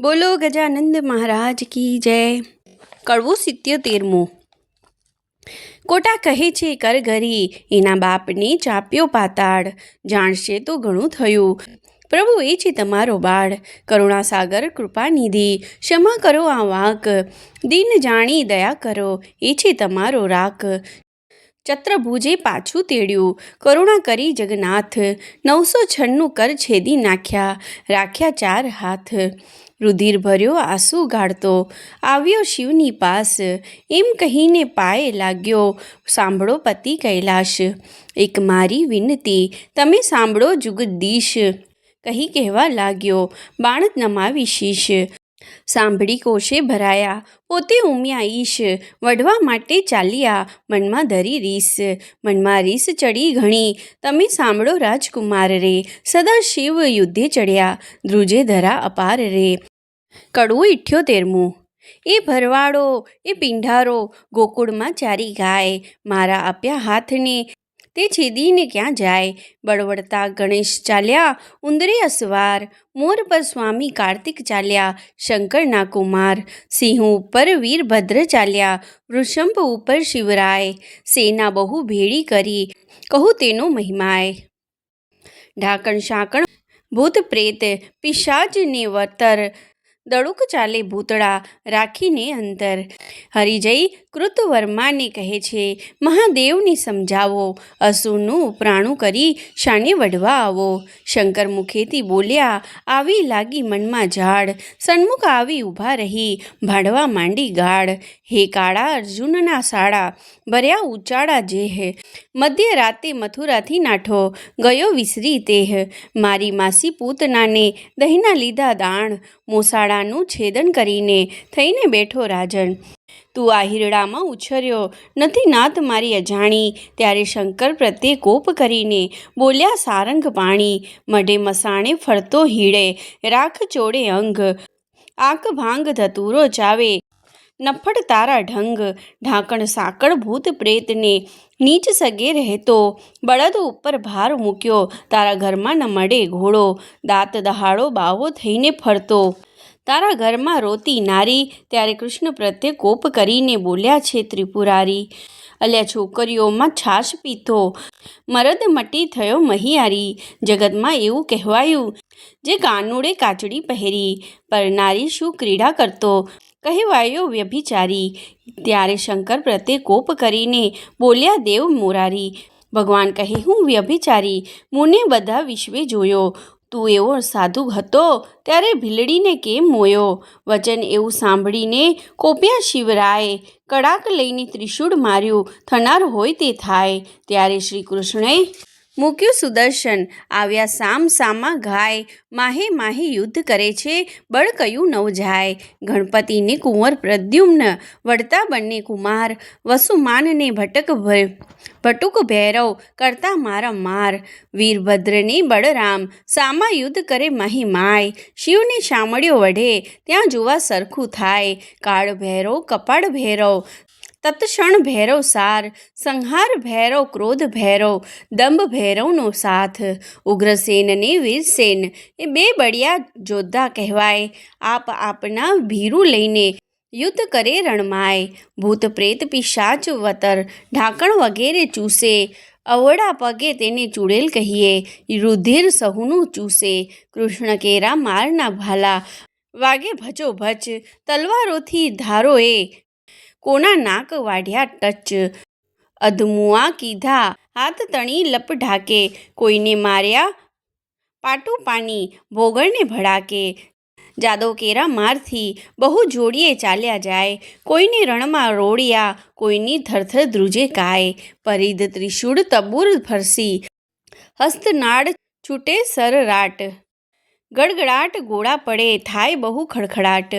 બોલો ગજાનંદ મહારાજ કી જય. કડવું સિત્યોતેરમું કોટા કહે છે, કર ઘરી એના બાપને ચાપ્યો પાતાળ. જાણશે તો ઘણું થયું. પ્રભુ એ છે તમારો બાળ. કરુણાસાગર કૃપાનિધિ ક્ષમા કરો આ વાંક. દિન જાણી દયા કરો, એ છે તમારો રાખ ચત્રભુજે પાછું તેડ્યું. કરુણા કરી જગન્નાથ. નવસો છન્નું કર છેદી નાખ્યા. રાખ્યા ચાર હાથ. રુધિર ભર્યો આંસુ ગાળતો. આવ્યો શિવની પાસ. એમ કહીને પાયે લાગ્યો, સાંભળો પતિ કૈલાશ. એક મારી વિનતી, તમે સાંભળો જુગદીશ. કહી કહેવા લાગ્યો બાણ નમાવી શીશ. સાંભળી કોશે ભરાયા, પોતે ઉમ્યા ઈશ. વઢવા માટે ચાલ્યા, મનમાં ધરી રીસ. મનમાં રીસ ચડી ઘણી. તમે સાંભળો રાજકુમાર રે, સદા શિવ યુદ્ધે ચડ્યા. ધ્રુજે ધરા અપાર રે. કડવું ઇઠ્યોતેરમું એ ભરવાડો, એ પિંઢારો ગોકુળમાં ચારી ગાય. મારા આપ્યા હાથને, તે છેદીને ક્યાં જાય? બળવડતા ગણેશ ચાલ્યા ઉંદરે અસવાર. મોર પર સ્વામી કાર્તિક ચાલ્યા, શંકરના કુમાર. સિંહ ઉપર વીરભદ્ર ચાલ્યા, વૃષંભ ઉપર શિવરાય. સેના બહુ ભેળી કરી, કહું તેનો મહિમાય. ઢાંકણ શાકણ ભૂત પ્રેત, પિશાચને વતર દડુક ચાલે ભૂતળા રાખીને અંતર. હરિજય કૃતવર્માને કહે છે, મહાદેવને સમજાવો, અસુરનું ઉપરાણું કરી શાને વઢવા આવો. શંકર મુખેથી બોલ્યા, આવી લાગી મનમાં ઝાડ, સન્મુખ આવી ઊભા રહી, ભાડવા માંડી ગાળ હે કાળા અર્જુનના સાડા ભર્યા ઉચાળા જેહ. મધ્ય રાતે મથુરાથી નાઠો, ગયો વિસરી તેહ. મારી માસી પૂતનાને દહીંના લીધા દાણ મોસાળાનું છેદન કરીને થઈને બેઠો રાજન. તું આ હિરડામાં ઉછર્યો. નથી નાત મારી અજાણી. ત્યારે શંકર પ્રત્યે કોપ કરીને બોલ્યા, સારંગ પાણી, મઢે મસાણે ફરતો હીડે. રાખ ચોડે અંગ. આંખ ભાંગ ધતુરો ચાવે. નફડ તારા ઢંગ. ઢાંકણ સાકળ ભૂત પ્રેતને. નીચ સગે રહેતો. બળદ ઉપર ભાર મૂક્યો. તારા ઘરમાં ન મળે ઘોડો. દાંત દહાડો બાવો થઈને ફરતો. તારા ઘરમાં રોતી નારી ત્યારે કૃષ્ણ પ્રત્યે કોપ કરીને બોલ્યા છે, ત્રિપુરારી, અલ્યા છોકરીઓમાં છાશ પીતો મરદ મટી થયો મહિયારી, જગતમાં એવું કહેવાયું, જે કાનુડે કાચડી પહેરી, પર નારી શું ક્રીડા કરતો કહેવાયો વ્યભિચારી. ત્યારે શંકર પ્રત્યે કોપ કરીને બોલ્યા, દેવ મોરારી, ભગવાન કહે હું વ્યભિચારી, મુને બધા વિશ્વે જોયો. તું એવો સાધુ હતો ત્યારે ભીલડીને કેમ મોયો? વચન એવું સાંભળીને કોપ્યા શિવરાય કડાક લઈને ત્રિશૂળ માર્યું. થનાર હોય તે થાય. ત્યારે શ્રી કૃષ્ણએ મૂક્યું સુદર્શન. આવ્યા સામ સામા ગાય માહે માહે યુદ્ધ કરે છે બળ કયું નવ જાય. ગણપતિને કુંવર પ્રદ્યુમ્ન, વડતા બંને કુમાર, વસુમાનને ભટક ભટુક ભૈરવ કરતા મારા માર. વીરભદ્રને બળરામ, સામા યુદ્ધ કરે માહી માય. શિવને શામળ્યો વઢે, ત્યાં જોવા સરખું થાય. કાળ ભૈરવ કપાળ ભૈરવ તત્ક્ષણ ભૈરવ સાર, સંહાર ભૈરવ, ક્રોધ ભૈરવ, દંભ ભૈરવનો સાથ. ઉગ્રસેન ને વીરસેન, એ બે બળિયા જોદ્ધા કહેવાય. આપ આપના ભીરું લઈને યુદ્ધ કરે રણમાય. ભૂત પ્રેત પિશાચ વતર, ઢાંકણ વગેરે ચૂસે. અવળા પગે તેને ચૂડેલ કહીએ. રુધિર સહુનું ચૂસે. કૃષ્ણ કેરા મારના ભાલા. વાગે ભચો ભચ તલવારોથી ધારો એ કોના નાક વાઢ્યા ટચ? અધમુઆ કીધા, હાથ તણી લપ ઢાકે, કોઈને માર્યા પાટું પાની ભોગળને ભડાકે. જાદો કેરા મારથી બહુ જોડીએ ચાલ્યા જાય, કોઈને રણમાં રોડિયા કોઈની થરથર ધ્રુજે કાય. પરિધ ત્રિશૂળ તબુર ફરસી હસ્તનાળ છૂટે સરરાટ ગડગડાટ ગોળા પડે, થાય બહુ ખડખડાટ.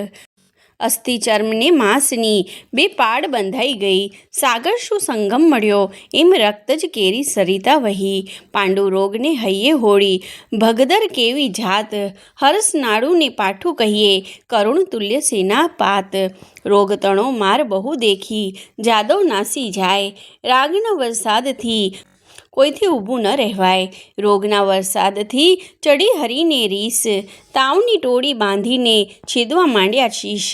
અસ્થિ ચર્મને માંસની બે પાડ બંધાઈ ગઈ. સાગર શું સંગમ મળ્યો? એમ રક્ત જ કેરી સરિતા વહી. પાંડુ રોગને હૈયે હોળી. ભગદર કેવી જાત? હરસ નાડુને પાઠું કહીએ. કરુણ તુલ્ય સેના પાત. રોગતણો માર બહુ દેખી. જાદવ નાસી જાય. રાગના વરસાદથી કોઈથી ઊભું ન રહેવાય. રોગના વરસાદથી ચડી હરીને રીસ, તાવની ટોળી બાંધીને છેદવા માંડ્યા શીશ.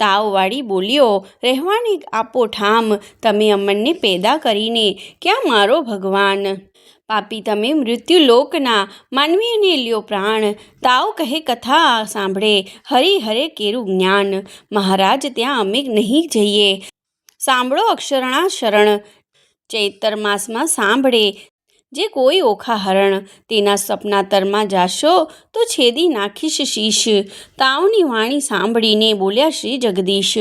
તાવવાળી બોલ્યો, રહેવાને આપો ઠામ, તમે અમનને પેદા કરીને ક્યાં મારો ભગવાન? પાપી તમે મૃત્યુ લોકના માનવીને લ્યો પ્રાણ. તાવ કહે કથા સાંભળે, હરિ હરે કેરું જ્ઞાન. મહારાજ, ત્યાં અમે નહીં જઈએ. સાંભળો અક્ષરણા શરણ. ચૈતર માસમાં સાંભળે. જે કોઈ ઓખા હરણ તેના સપના તરમાં જાશો તો છેદી નાખીશ શીશ. તાવની વાણી સાંભળીને બોલ્યા શ્રી જગદીશ.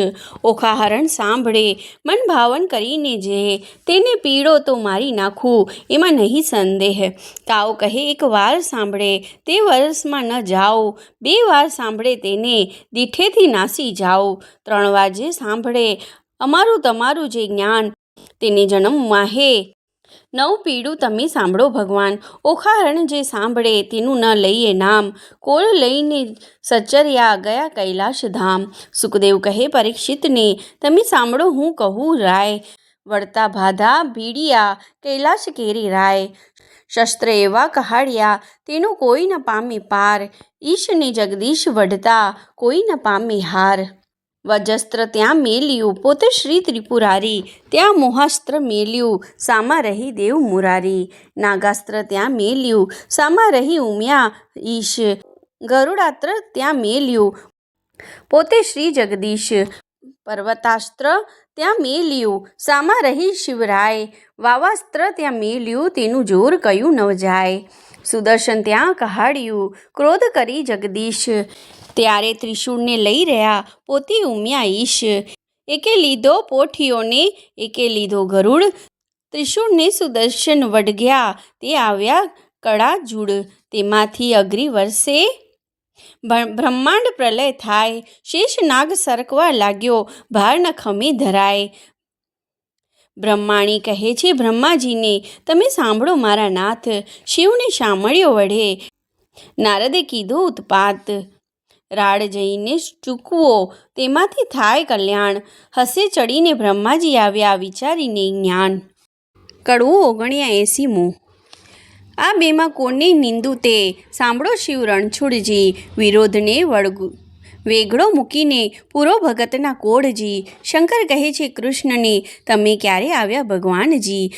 ઓખા હરણ સાંભળે, મન ભાવન કરીને જે, તેને પીડો તો મારી નાખું, એમાં નહીં સંદેહ. તાવ કહે, એક વાર સાંભળે, તે વર્ષમાં ન જાઓ. બે વાર સાંભળે તેને, દીઠેથી નાસી જાઓ. ત્રણ વાર જે સાંભળે, અમારું તમારું જે જ્ઞાન તેને જન્મ માહે. નવ પીડું તમે સાંભળો ભગવાન. ઓખાહરણ જે સાંભળે તેનું ન લઈએ નામ. કોલ લઈને સચ્ચર્યા ગયા કૈલાશ ધામ સુખદેવ કહે પરીક્ષિતને, તમે સાંભળો હું કહું રાય. વળતા ભાધા ભીડિયા કૈલાશ કેરી રાય. શસ્ત્ર એવા કહાડ્યા તેનું કોઈ ન પામે પાર. ઈશને જગદીશ વઢતા કોઈ ન પામે હાર. વજસ્ત્ર ત્યાં મેલ્યું. પોતે શ્રી ત્રિપુરારી. ત્યાં મોહાસ્ત્ર મેલ્યું. સામા રહી દેવ મુરારી. નાગાસ્ત્ર ત્યાં મેલ્યું. સામા રહી ઉમિયા ઈશ. ગરુડાસ્ત્ર ત્યાં મેલ્યું. પોતે શ્રી જગદીશ. પર્વતાસ્ત્ર ત્યાં મેલ્યું. સામા રહી શિવરાય. વાવાસ્ત્ર ત્યાં મેલ્યું. તેનું જોર કયું ન જાય. સુદર્શન ત્યાં કહાડ્યું ક્રોધ કરી જગદીશ. ત્યારે ત્રિશૂળને લઈ રહ્યા પોતે ઉમ્યા ઈશ. એકે લીધો પોઠીઓને, એકે લીધો ગરુડ. ત્રિશૂળને સુદર્શન વડગ્યા તે આવ્યા કળા જુડ. તેમાંથી અગ્રી વર્ષે બ્રહ્માંડ પ્રલય થાય. શેષ નાગ સરકવા લાગ્યો. ભાર નખમી ખમી ધરાય. બ્રહ્માણી કહે છે, બ્રહ્માજીને તમે સાંભળો મારા નાથ, શિવને સાંભળ્યો વઢે નારદે કીધું, ઉત્પાત. રાડ જઈને ચૂકવો, તેમાંથી થાય કલ્યાણ. હસે ચડીને બ્રહ્માજી આવ્યા વિચારીને જ્ઞાન. કડવું ઓગણ્યા એસીમું આ બેમાં કોને નિંદુ તે? સાંભળો શિવ રણછોડજી, વિરોધને વળગુ વેગળો મૂકીને પૂરો ભગતના કોળજી શંકર કહે છે, કૃષ્ણને, તમે ક્યારે આવ્યા ભગવાનજી?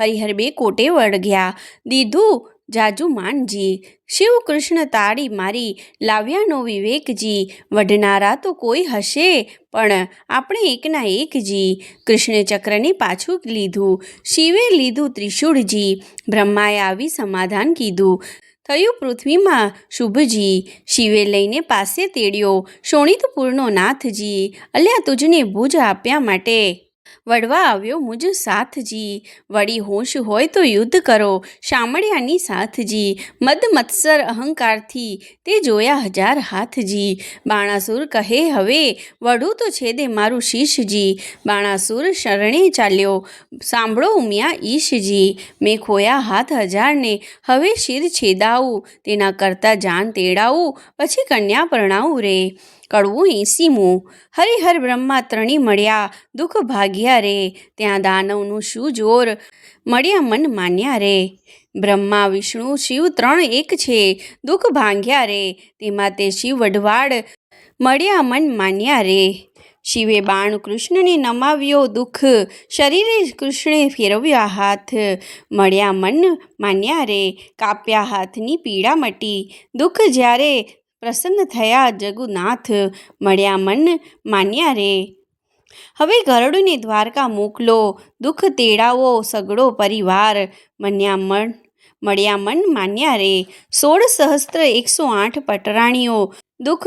હરિહર બે કોટે વળગ્યા દીધું જાજુ માનજી. શિવ કૃષ્ણ તાળી મારી, લાવ્યાનો વિવેકજી. વઢનારા તો કોઈ હશે, પણ આપણે એકના એકજી કૃષ્ણ ચક્રને પાછું લીધું. શિવે લીધું ત્રિશૂળજી. બ્રહ્માએ આવી સમાધાન કીધું. થયું પૃથ્વીમાં. શુભજી શિવે લઈને પાસે તેડ્યો. શોણિતપુરનો નાથજી અલ્યા તુજને ભુજ આપ્યા માટે. વડવા આવ્યો મુજ સાથજી. વળી હોશ હોય તો યુદ્ધ કરો, શામળિયાની સાથજી. મદ મત્સર અહંકારથી તે જોયા હજાર હાથજી. બાણાસુર કહે, હવે વઢું તો છેદે મારું શીશજી. બાણાસુર શરણે ચાલ્યો, સાંભળો ઉમિયા ઈશજી. મેં ખોયા હાથ હજારને, હવે શિર છેદાવું. તેના કરતાં જાન તેડાવું, પછી કન્યા પરણાવું રે. કડવું એસીમું હરિહર બ્રહ્મા ત્રણી મળ્યા, દુઃખ ભાગ્યા રે ત્યાં દાનવનું શું જોર? મળ્યા મન માન્યા રે. બ્રહ્મા, વિષ્ણુ, શિવ ત્રણ એક છે, દુઃખ ભાંગ્યા રે, તેમાં તે શિવ વઢવાડ મળ્યા મન માન્યા રે. શિવે બાણ કૃષ્ણને નમાવ્યો દુઃખ, શરીરે કૃષ્ણે ફેરવ્યા હાથ. મળ્યા મન માન્યા રે, કાપ્યા હાથની પીડા મટી. દુઃખ જ્યારે પ્રસન્ન થયા જગુનાથ. મળ્યા મન માન્યા રે. હવે ગરડુને દ્વારકા મોકલો, દુઃખ તેડાવો, સગડો પરિવાર. મન્યા મન, મળ્યા મન માન્યા રે. સોળ સહસ્ત્ર એકસો આઠ પટરાણીઓ, દુઃખ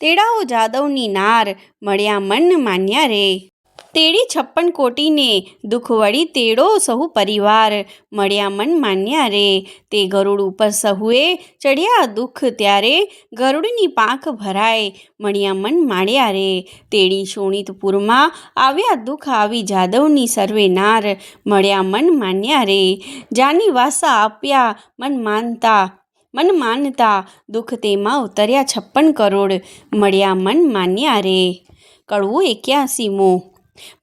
તેડાવો જાદવની નાર. મળ્યા મન માન્યા રે. તેડી છપ્પન કોટીને દુઃખ વળી તેડો સહુ પરિવાર. મળ્યા મન માન્યા રે. તે ગરુડ ઉપર સહુએ ચડ્યા દુઃખ ત્યારે ગરુડની પાંખ ભરાય. મળ્યા મન માળ્યા રે. તેડી શોણિતપુરમાં આવ્યા દુઃખ આવી જાદવની સર્વે નાર. મળ્યા મન માન્યા રે. જાની વાસા આપ્યા મન માનતા મન માનતા દુઃખ તેમાં ઉતર્યા છપ્પન કરોડ. મળ્યા મન માન્યા રે. કડવું એક્યાસીમો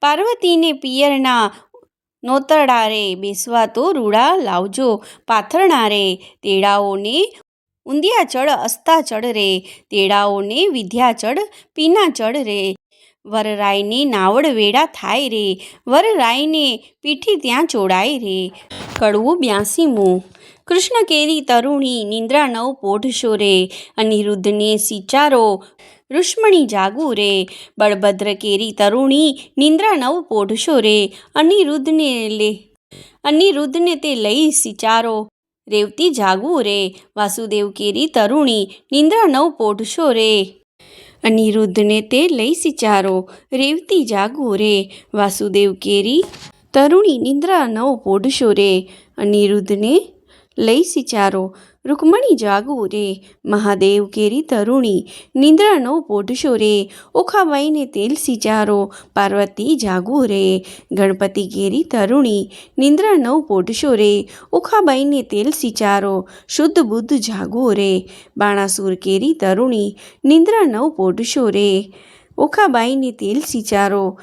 પાર્વતીને પિયરના નોતરડારે બેસવા તો રૂડા લાવજો. પાથરણા રે તેડાઓને ઊંધિયા ચડ અસ્તા ચડ રે તેડાઓને વિદ્યા ચડ પીના ચડ રે વરરાયને નાવડ વેડા થાય રે, વરરાયને પીઠી ત્યાં ચોડાય રે. કડવું બ્યાસીમું કૃષ્ણ કેરી તરુણી, નિંદ્રા નવ પોઢશો રે, અનિરુદ્ધને સિચારો, રુષ્મણી જાગુ રે બળભદ્ર કેરી તરુણી, નિંદ્રા નવ પોઢશો રે, અનિરુદ્ધને લે, અનિરુદ્ધને તે લઈ સિચારો, રેવતી જાગુ રે વાસુદેવ કેરી તરુણી, નિંદ્રા નવ પોઢશો રે, અનિરુદ્ધને તે લઈ સિચારો, રેવતી જાગુ રે વાસુદેવ કેરી તરુણી, નિંદ્રા નવ પોઢશો રે, અનિરુદ્ધને લઈ સિચારો. રૂકમણી જાગવું રે. મહાદેવ કેરી તરુણી. નિંદ્રાનો પોઢશો રે ઓખાબાઈને તેલ સિચારો. પાર્વતી જાગવું રે. ગણપતિ કેરી તરુણી. નિંદ્રાનો પોઢશો રે ઓખાબાઈને તેલ સિચારો. શુદ્ધ બુદ્ધ જાગવું રે. બાણાસુર કેરી તરુણી. નિંદ્રાનો પોઢશો રે ઓખાબાઈને તેલ સિચારો.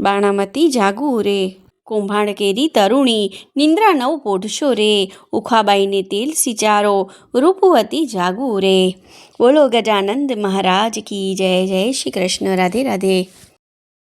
બાણામતી જાગવું રે. કુંભાણ કેરી તરુણી, નિંદ્રા નવ પોઢશો રે ઉખાબાઈને તેલ સિચારો, રૂપવતી જાગુ રે બોલો ગજાનંદ મહારાજ કી જય જય શ્રી કૃષ્ણ, રાધે રાધે.